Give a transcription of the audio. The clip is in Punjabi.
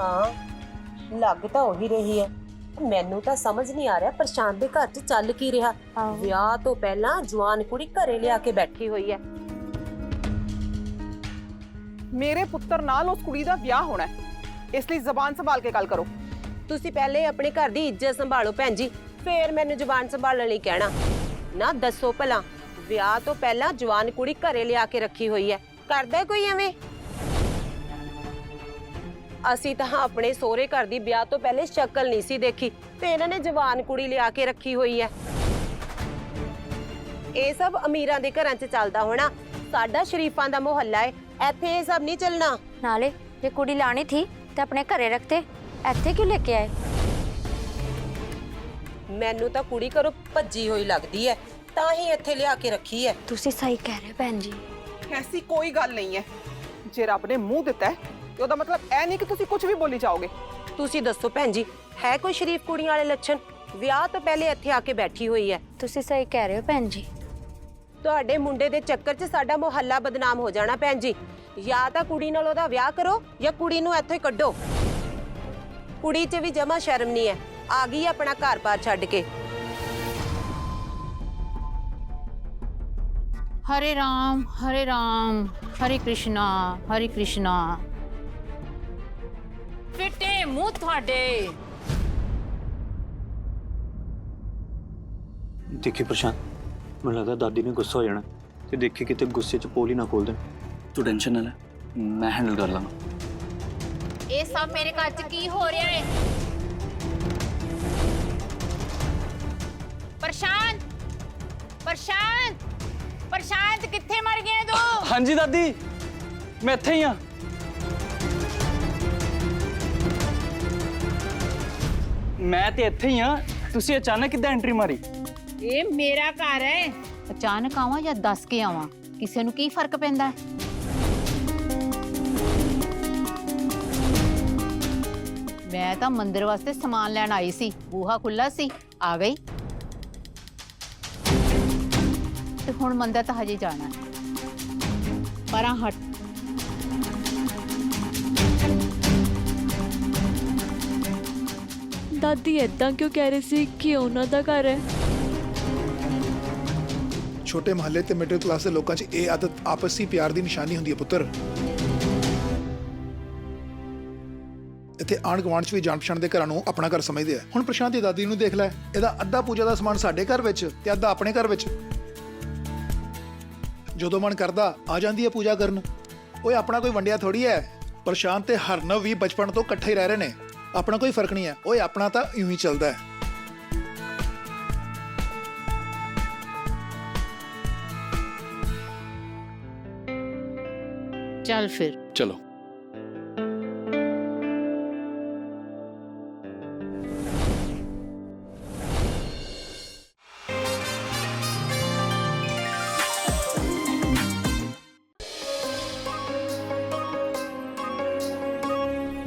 ਹਾਂ ਲੱਗ ਤਾਂ ਉਹੀ ਰਹੀ ਹੈ। ਮੈਨੂੰ ਤਾਂ ਸਮਝ ਨਹੀਂ ਆ ਰਿਹਾ ਪ੍ਰਸ਼ਾਂਤ ਦੇ ਘਰ 'ਚ ਚੱਲ ਕੀ ਰਿਹਾ। ਵਿਆਹ ਤੋਂ ਪਹਿਲਾਂ ਜਵਾਨ ਕੁੜੀ ਘਰੇ ਲਿਆ ਕੇ ਬੈਠੀ ਹੋਈ ਹੈ। ਮੇਰੇ ਪੁੱਤਰ ਨਾਲ ਉਸ ਕੁੜੀ ਦਾ ਵਿਆਹ ਹੋਣਾ ਹੈ। ਇਸ ਲਈ ਜ਼ਬਾਨ ਸੰਭਾਲ ਕੇ ਗੱਲ ਕਰੋ। ਤੁਸੀਂ ਪਹਿਲੇ ਆਪਣੇ ਘਰ ਦੀ ਇੱਜ਼ਤ ਸੰਭਾਲੋ ਭੈਣ ਜੀ ਫੇਰ ਮੈਨੂੰ ਜ਼ੁਬਾਨ ਸੰਭਾਲਣ ਲਈ ਕਹਿਣਾ। ਨਾ ਦੱਸੋ ਭਲਾ ਵਿਆਹ ਤੋਂ ਪਹਿਲਾਂ ਜਵਾਨ ਕੁੜੀ ਘਰੇ ਲਿਆ ਕੇ ਰੱਖੀ ਹੋਈ ਹੈ। ਕਰਦਾ ਕੋਈ ਐਵੇਂ? ਅਸੀਂ ਤਾਂ ਆਪਣੇ ਸਹੁਰੇ ਘਰ ਦੀ ਵਿਆਹ ਤੋਂ ਪਹਿਲੇ ਸ਼ਕਲ ਨਹੀਂ ਸੀ ਦੇਖੀ ਤੇ ਇਹਨਾਂ ਨੇ ਜਵਾਨ ਕੁੜੀ ਲਿਆ ਕੇ ਰੱਖੀ ਹੋਈ ਹੈ। ਇਹ ਸਭ ਅਮੀਰਾਂ ਦੇ ਘਰਾਂ 'ਚ ਚੱਲਦਾ ਹੋਣਾ ਸਾਡਾ ਸ਼ਰੀਫਾਂ ਦਾ ਮੁਹੱਲਾ ਹੈ ਇੱਥੇ ਇਹ ਸਭ ਨਹੀਂ ਚੱਲਣਾ। ਨਾਲੇ ਜੇ ਕੁੜੀ ਲਾਣੀ ਥੀ ਤਾਂ ਆਪਣੇ ਘਰੇ ਰੱਖਤੇ ਇੱਥੇ ਕਿਉਂ ਲੈ ਕੇ ਆਏ? ਮੈਨੂੰ ਤਾਂ ਕੁੜੀ ਘਰੋਂ ਭੱਜੀ ਹੋਈ ਲੱਗਦੀ ਹੈ ਤਾਂ ਹੀ ਇੱਥੇ ਲਿਆ ਕੇ ਰੱਖੀ ਹੈ। ਤੁਸੀਂ ਸਹੀ ਕਹਿ ਰਹੇ ਭੈਣ ਜੀ। ਐਸੀ ਕੋਈ ਗੱਲ ਨਹੀਂ ਹੈ। ਜੇ ਰੱਬ ਨੇ ਮੂੰਹ ਦਿੱਤਾ ਹੈ ਤੇ ਉਹਦਾ ਮਤਲਬ ਇਹ ਨਹੀਂ ਕਿ ਤੁਸੀਂ ਕੁਝ ਵੀ ਬੋਲੀ ਜਾਓਗੇ। ਤੁਸੀਂ ਦੱਸੋ ਭੈਣ ਜੀ ਹੈ ਕੋਈ ਸ਼ਰੀਫ ਕੁੜੀਆਂ ਵਾਲੇ ਲੱਛਣ? ਵਿਆਹ ਤੋਂ ਪਹਿਲੇ ਇੱਥੇ ਆ ਕੇ ਬੈਠੀ ਹੋਈ ਹੈ। ਤੁਸੀਂ ਸਹੀ ਕਹਿ ਰਹੇ ਹੋ ਭੈਣ ਜੀ। ਤੁਹਾਡੇ ਮੁੰਡੇ ਦੇ ਚੱਕਰ 'ਚ ਸਾਡਾ ਮੁਹੱਲਾ ਬਦਨਾਮ ਹੋ ਜਾਣਾ ਭੈਣ ਜੀ। ਜਾਂ ਤਾਂ ਕੁੜੀ ਨਾਲ ਉਹਦਾ ਵਿਆਹ ਕਰੋ ਜਾਂ ਕੁੜੀ ਨੂੰ ਇੱਥੋਂ ਹੀ ਕੱਢੋ। ਕੁੜੀ 'ਚ ਵੀ ਜਮਾ ਸ਼ਰਮ ਨਹੀਂ ਹੈ। ਆ ਗਈ ਆਪਣਾ ਘਰ-ਬਾਰ ਛੱਡ ਕੇ। ਹਰੇ ਰਾਮ ਹਰੇ ਰਾਮ ਹਰੇ ਕ੍ਰਿਸ਼ਨਾ ਹਰੇ ਕ੍ਰਿਸ਼ਨਾ। ਫਿੱਟੇ ਮੂੰਹ ਤੁਹਾਡੇ। ਦੇਖੀ ਪ੍ਰਸ਼ਾਂਤ ਮੈਨੂੰ ਲੱਗਦਾ ਦਾਦੀ ਨੇ ਗੁੱਸਾ ਹੋ ਜਾਣਾ ਤੇ ਦੇਖੀ ਕਿਤੇ ਗੁੱਸੇ 'ਚ ਪੋਲ ਹੀ ਨਾ ਖੋਲ ਦੇਣ। ਤੂੰ ਟੈਨਸ਼ਨ ਨਾ ਲੈ ਮੈਂ ਹੈਂਡਲ ਕਰ ਲਾਂਗਾ। ਇਹ ਸਭ ਮੇਰੇ ਘਰ 'ਚ ਕੀ ਹੋ ਰਿਹਾ ਹੈ? ਪ੍ਰਸ਼ਾਂਤ ਪ੍ਰਸ਼ਾਂਤ ਪ੍ਰਸ਼ਾਂਤ ਕਿੱਥੇ ਮਰ ਗਿਆ ਤੂੰ? ਹਾਂਜੀ ਦਾਦੀ ਮੈਂ ਇੱਥੇ ਹੀ ਆ ਮੈਂ ਤੇ ਇੱਥੇ ਹੀ ਆ ਤੁਸੀਂ ਅਚਾਨਕ ਕਿੱਦਾਂ ਐਂਟਰੀ ਮਾਰੀ? ਇਹ ਮੇਰਾ ਘਰ ਹੈ। ਅਚਾਨਕ ਆਵਾਂ ਜਾਂ ਦੱਸ ਕੇ ਆਵਾਂ? ਕਿਸੇ ਨੂੰ ਕੀ ਫ਼ਰਕ ਪੈਂਦਾ? ਹੈ ਮੈਂ ਤਾਂ ਮੰਦਿਰ ਵਾਸਤੇ ਸਮਾਨ ਲੈਣ ਆਈ ਸੀ। ਬੂਹਾ ਖੁੱਲਾ ਸੀ। ਆ ਗਈ। ਤੇ ਹੁਣ ਮੰਦਰ ਤਾਂ ਹਜੇ ਜਾਣਾ ਹੈ। ਪਰਾਂ ਹਟ। ਦਾਦੀ ਏਦਾਂ ਕਿਉਂ ਕਹਿ ਰਹੇ ਸੀ ਕਿ ਉਹਨਾਂ ਦਾ ਘਰ ਹੈ? ਛੋਟੇ ਮਹੱਲੇ ਤੇ ਮਿਡਲ ਕਲਾਸ ਦੇ ਲੋਕਾਂ 'ਚ ਇਹ ਆਦਤ ਆਪਸੀ ਪਿਆਰ ਦੀ ਨਿਸ਼ਾਨੀ ਹੁੰਦੀ ਹੈ ਪੁੱਤਰ। ਇੱਥੇ ਆਂਢ ਗੁਆਂਢ 'ਚ ਵੀ ਜਾਣ ਪਛਾਣ ਦੇ ਘਰਾਂ ਨੂੰ ਆਪਣਾ ਘਰ ਸਮਝਦੇ ਆ। ਹੁਣ ਪ੍ਰਸ਼ਾਂਤ ਦੀ ਦਾਦੀ ਨੂੰ ਦੇਖ ਲੈ, ਇਹਦਾ ਅੱਧਾ ਪੂਜਾ ਦਾ ਸਮਾਨ ਸਾਡੇ ਘਰ ਵਿੱਚ ਤੇ ਅੱਧਾ ਆਪਣੇ ਘਰ ਵਿੱਚ। ਜਦੋਂ ਮਨ ਕਰਦਾ ਆ ਜਾਂਦੀ ਹੈ ਪੂਜਾ ਕਰਨ, ਓਏ ਆਪਣਾ ਕੋਈ ਵੰਡਿਆ ਥੋੜੀ ਹੈ? ਪ੍ਰਸ਼ਾਂਤ ਤੇ ਹਰਨਵ ਵੀ ਬਚਪਨ ਤੋਂ ਇਕੱਠੇ ਹੀ ਰਹਿ ਰਹੇ ਨੇ। ਆਪਣਾ ਕੋਈ ਫ਼ਰਕ ਨਹੀਂ ਹੈ। ਓਏ ਆਪਣਾ ਤਾਂ ਇਉਂ ਹੀ ਚੱਲਦਾ ਹੈ। ਚੱਲ ਫਿਰ। ਚਲੋ।